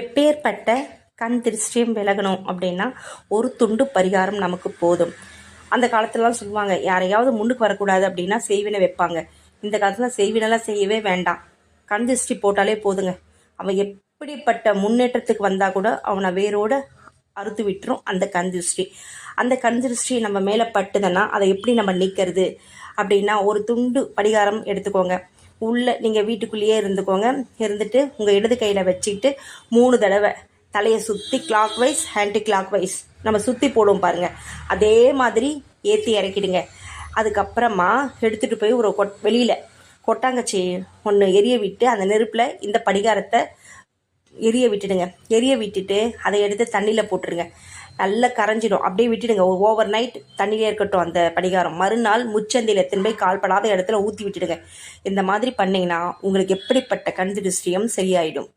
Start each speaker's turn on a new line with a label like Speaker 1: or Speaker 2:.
Speaker 1: எப்பேற்பட்ட கண் திருஷ்டியும் விலகணும் அப்படின்னா ஒரு துண்டு பரிகாரம் நமக்கு போதும். அந்த காலத்துலலாம் சொல்லுவாங்க யாரையாவது முன்னுக்கு வரக்கூடாது அப்படின்னா செய்வினை வைப்பாங்க. இந்த காலத்தில் செய்வினெல்லாம் செய்யவே வேண்டாம். கண் திருஷ்டி போட்டாலே போதுங்க. அவன் எப்படிப்பட்ட முன்னேற்றத்துக்கு வந்தால் கூட அவனை வேரோட அறுத்து விட்டுரும் அந்த கண் திருஷ்டி. அந்த கண் திருஷ்டி நம்ம மேலே பட்டுதுன்னா அதை எப்படி நம்ம நீக்கிறது அப்படின்னா ஒரு துண்டு படிகாரம் எடுத்துக்கோங்க. உள்ளே நீங்கள் வீட்டுக்குள்ளேயே இருந்துக்கோங்க. இருந்துட்டு உங்கள் இடது கையில் வச்சுக்கிட்டு மூணு தடவை தலையை சுற்றி clockwise hand clockwise நம்ம சுற்றி போடுவோம் பாருங்க. அதே மாதிரி ஏற்றி இறக்கிடுங்க. அதுக்கப்புறமா எடுத்துகிட்டு போய் ஒரு கொட் வெளியில் கொட்டாங்கச்சி ஒன்று எரிய விட்டு அந்த நெருப்பில் இந்த படிகாரத்தை எரிய விட்டுடுங்க. எரிய விட்டுட்டு அதை எடுத்து தண்ணியில் போட்டுருங்க. நல்லா கரைஞ்சிடும். அப்படியே விட்டுடுங்க. ஓவர் நைட் தண்ணியிலே இருக்கட்டும் அந்த படிகாரம். மறுநாள் முச்சந்தியில் எத்தனை போய் கால்படாத இடத்துல ஊற்றி விட்டுடுங்க. இந்த மாதிரி பண்ணிங்கன்னா உங்களுக்கு எப்படிப்பட்ட கண் திருஷ்டியும் சரியாயிடும்.